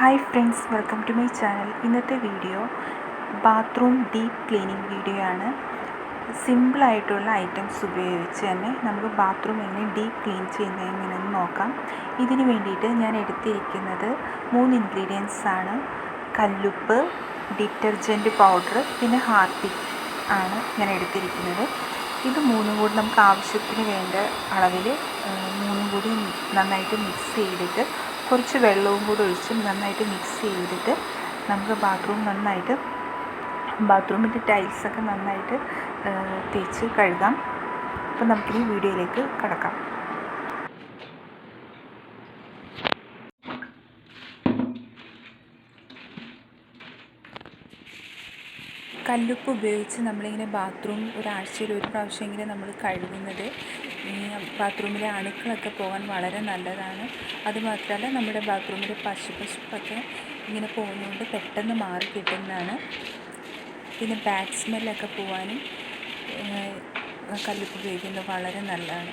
Hi friends welcome to my channel. ഇന്നത്തെ video bathroom deep cleaning video ആണ്. സിമ്പിളായിട്ടുള്ള items ഉപയോഗിച്ച് തന്നെ നമുക്ക് ബാത്റൂം എങ്ങനെ ഡീപ്പ് ക്ലീൻ ചെയ്യുന്നത് എങ്ങനെയെന്ന് നോക്കാം. ഇതിന് വേണ്ടിയിട്ട് ഞാൻ എടുത്തിരിക്കുന്നത് മൂന്ന് ഇൻഗ്രീഡിയൻസ് ആണ്. കല്ലുപ്പ് ഡിറ്റർജന്റ് പൗഡർ പിന്നെ ഹാർപ്പിക് ആണ് ഞാൻ എടുത്തിരിക്കുന്നത്. ഇത് മൂന്നും കൂടി നമുക്ക് ആവശ്യത്തിന് വേണ്ട അളവിൽ മൂന്നും കൂടി നന്നായിട്ട് മിക്സ് ചെയ്തിട്ട് കുറച്ച് വെള്ളവും കൂടി ഒഴിച്ച് നന്നായിട്ട് മിക്സ് ചെയ്തിട്ട് നമുക്ക് ബാത്റൂം നന്നായിട്ട് ബാത്റൂമിന്റെ ടൈൽസൊക്കെ നന്നായിട്ട് തേച്ച് കഴുകാം. അപ്പോൾ നമുക്കിനി വീഡിയോയിലേക്ക് കടക്കാം. കല്ലുപ്പ് ഉപയോഗിച്ച് നമ്മളിങ്ങനെ ബാത്റൂം ഒരാഴ്ചയിൽ ഒരു പ്രാവശ്യമെങ്കിലും നമ്മൾ കഴുകുന്നത്. ഈ ബാത്റൂമിലെ അണുക്കളൊക്കെ പോകാൻ വളരെ നല്ലതാണ്. അതുമാത്രമല്ല നമ്മുടെ ബാത്റൂമിലെ പശു പശുപ്പൊക്കെ ഇങ്ങനെ പോകുന്നതുകൊണ്ട് പെട്ടെന്ന് മാറി കിട്ടുന്നതാണ്. പിന്നെ ബാഡ് സ്മെല്ലൊക്കെ പോകാനും കല്ലുപ്പ് ഉപയോഗിക്കുന്നത് വളരെ നല്ലതാണ്.